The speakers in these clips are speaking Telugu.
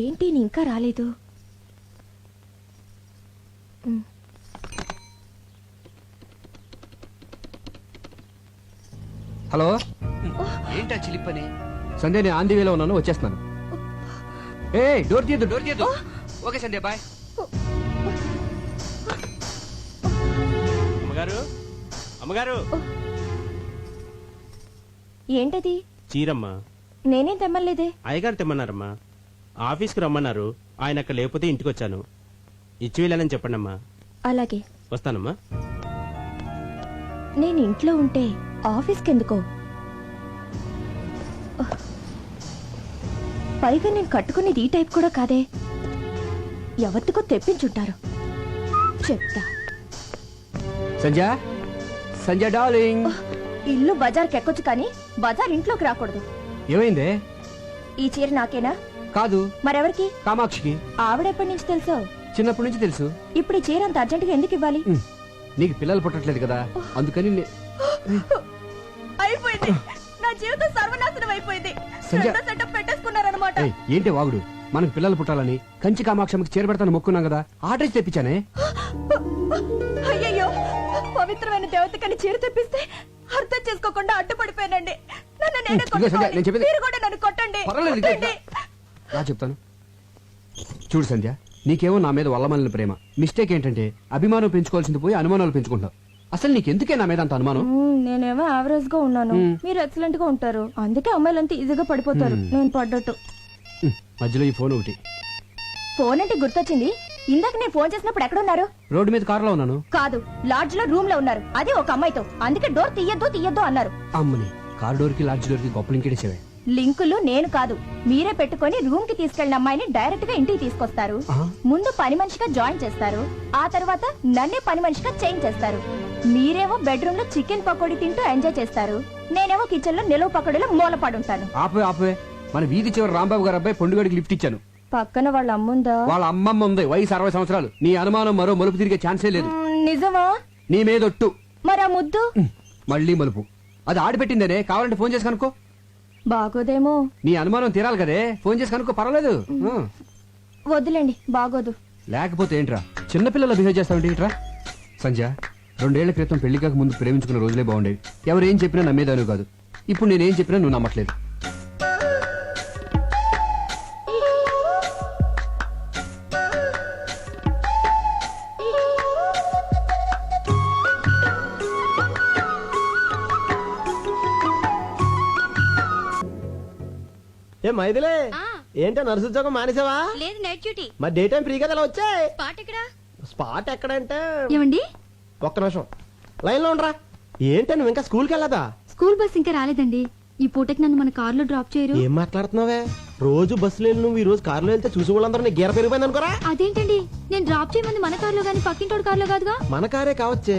ఏంటి నీ ఇంకా రాలేదు హలో? ఏంటా చిలిపని? సంధ్య నేను ఆంధీ వేలో ఉన్నాను వచ్చేస్తున్నాను. ఏ డోర్ తీయద్దు డోర్ తీయద్దు. Okay Sandhya bye. అమ్మగారు? అమ్మగారు? ఏంటది? చీరమ్మ. నేనేం తెమ్మలేదే? అయ్యగారు తెమ్మన్నారమ్మా. ఆఫీస్కి రమ్మన్నారు. ఆయన అక్కడ లేకపోతే ఇంటికి వచ్చాను ఇచ్చి వెళ్ళానని చెప్పండమ్మా. అలాగే. వస్తానమ్మా. నేను ఇంట్లో ఉంటే ఆఫీస్కి ఎందుకో పైగా నేను కట్టుకునేది ఈ టైప్ కూడా కాదే. ఎవరికో తెప్పించుంటారు. చెప్తా. సంధ్య? సంధ్య డార్లింగ్. ఇల్లు బజార్కి ఎక్కొచ్చు కానీ బజార్ ఇంట్లోకి రాకూడదు. ఏమైందే? ఈ చీర నాకేనా? కాదు. మరెవరికి? కామాక్షికి. ఆవిడెప్పటి నుంచి తెలుసో? చిన్నప్పటి నుంచి తెలుసు. ఇప్పుడు ఈ చీర అంత అర్జెంటుగా ఎందుకు ఇవ్వాలి? నీకు పిల్లలు పుట్టట్లేదు కదా. అందుకని అయిపోయింది. నా జీవితం సర్వనాశనం అయిపోయింది. పెట్టేసుకున్నారనమాట ఏంటి వాగుడు? మనకు పిల్లలు పుట్టాలని కంచి కామాక్షమికి చేరబెడతాను మొక్కున్నాం కదా. ఆర్డర్ తెప్పించానే? అయ్యయ్యో పవిత్రమైన దేవతకని చీర తెప్పిస్తే అర్థం చేసుకోకుండా అడ్డుపడిపోయానండి. నన్ను నేనే చెప్పేది- మీరు కూడా నన్ను కొట్టండి. కొట్టండి. రా చెప్తాను. చూడు సంధ్య నీకేమో నా మీద వల్లమల్లిన ప్రేమ. మిస్టేక్ ఏంటంటే అభిమానం పెంచుకోవాల్సింది పోయి అనుమానాలు పెంచుకుంటావు అసలు నీకెందుకే నా మీద అంత అనుమానం? మ్మ్, నేనేమో యావరేజ్గా ఉన్నాను. మీరు ఎక్సలెంట్గా ఉంటారు. అందుకే అమ్మాయిలంతా ఈజీగా పడిపోతారు. నేను పడ్డట్టు. ఉమ్, మధ్యలో ఈ ఫోన్ ఒకటి. ఫోన్ అంటే గుర్తొచ్చింది. ఇందాక నేను ఫోన్ చేసినప్పుడు ఎక్కడున్నారు రోడ్డు మీద కారులో ఉన్నాను. కాదు లాడ్జ్లో రూమ్లో ఉన్నారు. అది ఒక అమ్మాయితో. అందుకే డోర్ తీయద్దు తీయద్దు అన్నారు. అమ్మని కార్ డోర్కి లాడ్జ్ డోర్కి గొప్ప లింకేసేవే లింకులు నేను కాదు. మీరే పెట్టుకొని రూమ్కి తీసుకెళ్ళిన అమ్మాయిని డైరెక్ట్గా ఇంటికి తీసుకొస్తారు. ముందు పని మనిషిగా జాయిన్ చేస్తారు. ఆ తర్వాత నన్నే పని మనిషిగా చేంజ్ చేస్తారు. మీరేమో బెడ్రూమ్లో చికెన్ పకోడీ తింటూ ఎంజాయ్ చేస్తారు. నేనేమో కిచెన్లో నిలువ పకోడీలో మూలపడుంటాను. ఆపే ఆపే. మన వీధి చివరి రాంబాబు గారు అబ్బాయి పొండుగడికి లిఫ్ట్ ఇచ్చాను. పక్కన వాళ్ళ అమ్ముందా వాళ్ళ అమ్మమ్మ ఉంది. వయసు అరవై సంవత్సరాలు. నీ అనుమానం మరో మలుపు తిరిగే ఛాన్సే లేదు. నిజమా? నీ మీదొట్టు మరి ఆ ముద్దు? మళ్ళీ మలుపు. అది ఆడిపెట్టిందనే? కావాలంటే ఫోన్ చేసి కనుక్కో. బాగోదేమో. నీ అనుమానం తీరాలి కదే. ఫోన్ చేసి కనుక్కో పర్వాలేదు. వద్దులేండి బాగోదు. లేకపోతే ఏంట్రా? చిన్నపిల్లలు బిహేవ్ చేస్తావంటే ఏంట్రా? సంజయ్ రెండేళ్ళ క్రితం పెళ్ళి కాక ముందు ప్రేమించుకున్న రోజులే బాగుండేవి. ఎవరు ఏం చెప్పినా నమ్మేదాను కాదు. ఇప్పుడు నేనేం చెప్పినా నువ్వు నమ్మట్లేదు. ఏ మైదిలే ఏంటో నర్సు ఉద్యోగం మానేసావా? లేదు నైట్ డ్యూటీ మరి డే టైం ఫ్రీ కదా వచ్చాయి? స్పాట్ ఎక్కడ? స్పాట్ ఎక్కడంటే? ఏమండి? ఒక్క నిమిషం. లైన్లో ఉండరా. ఏంటో నువ్వు ఇంకా స్కూల్కి వెళ్ళదా? స్కూల్ బస్ ఇంకా రాలేదండి. ఈ పూటకి నన్ను మన కార్లో డ్రాప్ చేయరు. ఏం మాట్లాడుతున్నావే? రోజు బస్సులో వెళ్ళి నువ్వు ఈ రోజు కారులో వెళ్తే చూసి వాళ్ళందరూ నీ గీర పెరిగిపోయింది అనుకోరా అదేంటండి? నేను డ్రాప్ చేయమంది మన కార్లో గానీ పక్కింటోడు కార్లో కాదుగా? మన కారే కావచ్చే.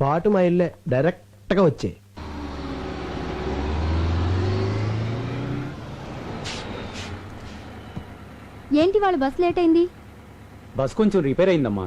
స్పాట్ మా ఇల్లే డైరెక్ట్గా వచ్చే ఏంటి వాళ్ళ బస్ లేట్ అయింది? బస్ కొంచెం రిపేర్ అయిందమ్మా.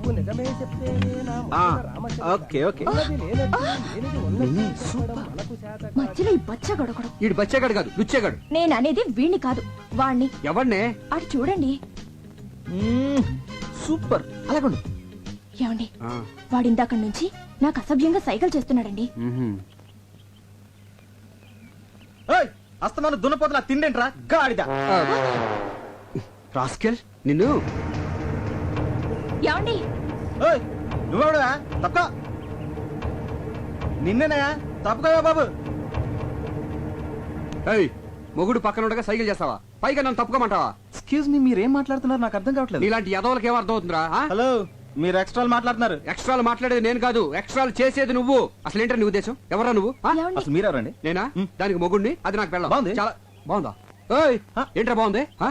నువ్వు నిజమే చెప్తేనే నా ఆ, మొదట రామచంద్ర. Okay okay. ఉన్నది లేనట్టు, లేనిది ఉన్నట్టు చెప్పడం మనకు చేత కాదు. మధ్యలో ఈ ఈడు బచ్చేగాడు కాదు లుచ్చేగాడు. నేను అనేది వీణ్ణి కాదు వాణ్ణి. ఎవడనే? అటు చూడండి. సూపర్. అలాగండు. ఏమండి? వాడిందాక నుంచి నాకు అసభ్యంగా సైకిల్ చేస్తున్నాడండి. ఏయ్, అస్తమాను దున్నపోతున్నా తిండేంట్రా? గాడిద. రాస్కెల్ నిన్ను. ఏమండి? నువ్వెవడువా? తప్ప నిన్నేనా తప్పుకోవా బాబు? ఏయ్ మొగుడు పక్కన ఉండగా సైకిల్ చేస్తావా? పైగా నన్ను తప్పుకోమంటావా? ఎక్స్క్యూజ్ మీ మీరేం మాట్లాడుతున్నారు? నాకు అర్థం కావట్లేదు. నీలాంటి యదవులకి ఏం అర్థం అవుతుందిరా ఆ? హలో మీరు ఎక్స్ట్రాలు మాట్లాడుతున్నారు. ఎక్స్ట్రాలు మాట్లాడేది నేను కాదు ఎక్స్ట్రాలు చేసేది నువ్వు. అసలు ఏంటో నీ ఉద్దేశం? ఎవరా నువ్వు ఆ? అసలు మీరెవరండి? నేనా? దానికి మొగుడిని అది నాకు పెళ్ళం. బాగుంది. చాలా బాగుందా? ఏయ్ ఆ? ఏంట్రా బాగుంది ఆ?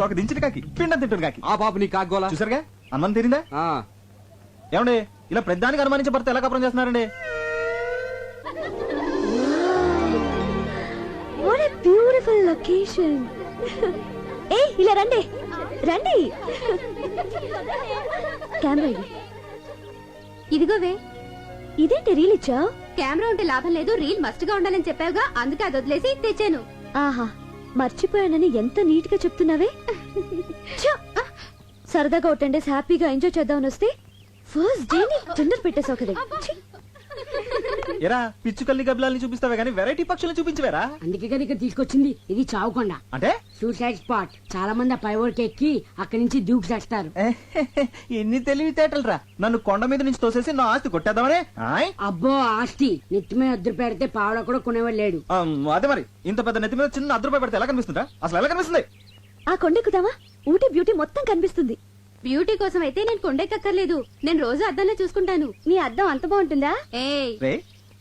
తోక దించిన కాకి. పిండం తింటున్న కాకి. ఆ పాప నీ కాగోలా చూసారుగా? అనుమానం తీరిందా? ఆ, ఏమండి ఇలా ప్రతిదానికి అనుమానించే భర్త ఎలా కపరం చేస్తున్నారండి? వాట్ ఏ బ్యూటిఫుల్ లొకేషన్ ఏ ఇలా రండి. రండి. కెమెరా ఇది. ఇదిగోవే ఇదేంటి రీల్ ఇచ్చా కెమెరా ఉంటే లాభం లేదు రీల్ మస్ట్గా ఉండాలని చెప్పావుగా అందుకే అది వదిలేసి తెచ్చాను. ఆహా. మర్చిపోయానని ఎంత నీట్గా చెప్తున్నావే సరదాగా ఒక టెన్ డేస్ హ్యాపీగా ఎంజాయ్ చేద్దామని వస్తే ఫస్ట్ డే తొందర పెట్టేసావు కదా ఎరా పిచ్చుకల్ని గబ్బిలాల్ని చూపిస్తావే కానీ వెరైటీ పక్షుల్ని చూపించవేరా? అందుకే కదా ఇక్కడ తీసుకొచ్చింది ఇది చావకొండ. అంటే? సూసైడ్ స్పాట్ చాలా మంది ఆ పైవోర్కి ఎక్కి అక్కడి నుంచి దూకి చేస్తారు ఎన్ని తెలివితేటలు రా నన్ను కొండ మీద నుంచి తోసేసి నా ఆస్తి కొట్టేద్దామనే? ఆయ్? అబ్బో ఆస్తి. నెత్తిమే వద్దు పెడితే పావడ కూడా కొనేవాడు లేడు. ఆ, అదే మరి. ఇంత పెద్ద నెత్తి మీద చిన్న రూపాయి పెడితే ఎలా కనిపిస్తుందా అసలు ఎలా కనిపిస్తుంది? ఆ కొండెక్కుదామా ఊటీ బ్యూటీ మొత్తం కనిపిస్తుంది. బ్యూటీ కోసం అయితే నేను కొండెక్కర్లేదు నేను రోజు అద్దంలో చూసుకుంటాను. నీ అద్దం అంత బాగుంటుందా? ఏయ్! రే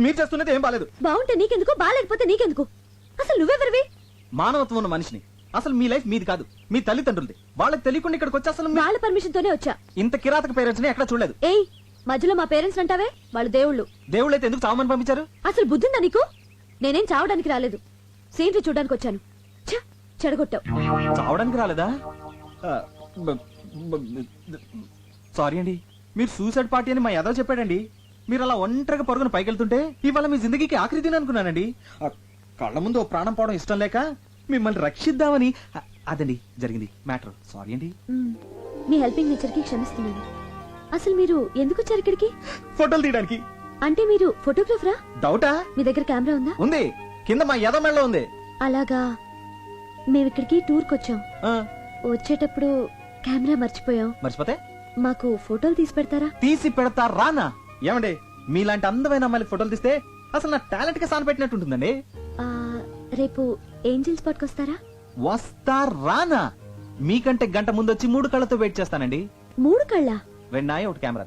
మీరు చేస్తున్నది ఏం బాలేదు. బాగుంటే నీకెందుకు? బాగాలేకపోతే నీకెందుకు? అసలు నువ్వెవరివి? మానవత్వం ఉన్న మనిషిని. అసలు మీ లైఫ్ మీది కాదు. మీ తల్లిదండ్రులది. వాళ్ళకి తెలియకుండా ఇక్కడికి వచ్చి అసలు మీ- వాళ్ళ పర్మిషన్ తోనే వచ్చా? ఇంత కిరాతక పేరెంట్స్ని ఎక్కడ చూడలేదు. ఏయ్ మధ్యలో మా పేరెంట్స్ అంటావే? వాళ్ళు దేవుళ్ళు. దేవుళ్ళు అయితే ఎందుకు చావమని పంపించారు? అసలు బుద్ధిందా నీకు? నేనేం చావడానికి రాలేదు. సీన్లు చూడడానికి వచ్చాను. ఛ, చెడగొట్టావు. చావడానికి రాలేదా? సారీ అండి. మీరు సూసైడ్ పార్టీ అని మా యాదవ్ చెప్పాడండి. మీరు అలా ఒంటరిగా పరుగున పైకెళ్తుంటే ఇవాళ మీ జిందగీకి ఆఖరి దిన అనుకున్నానండి. ఆ, కళ్ళ ముందు ఓ ప్రాణం పోవడం ఇష్టం లేక మిమ్మల్ని రక్షిద్దామని అదండి జరిగింది. మ్యాటర్. సారీ అండి. మ్, మీ హెల్పింగ్ నేచర్కి క్షమిస్తున్నాను. అసలు మీరు ఎందుకు వచ్చారు ఇక్కడికి? ఫోటోలు తీయడానికి. అంటే మీరు ఫోటోగ్రాఫరా? డౌటా? మీ దగ్గర కెమెరా ఉందా? ఉంది. కింద మా యాదవ్ మెడలో ఉంది. అలాగా. మేము ఇక్కడికి టూర్కి వచ్చాం. ఆ, వచ్చేటప్పుడు కెమెరా మర్చిపోయాం. మర్చిపోతే? మాకు ఫోటోలు తీసి పెడతారా? తీసి పెడతా రానా ఏమండి మీలాంటి అందమైన అమ్మాయిలకి ఫోటోలు తీస్తే అసలు నా టాలెంట్కి సాన పెట్టినట్టు ఉంటుందండి ఆ, రేపు ఏంజిల్ స్పాట్కి వస్తారా? వస్తా రానా? మీకంటే గంట ముందు వచ్చి మూడు కళ్ళతో వెయిట్ చేస్తానండి. మూడు కళ్ళ? రెండు నాయ ఒకటి కెమెరా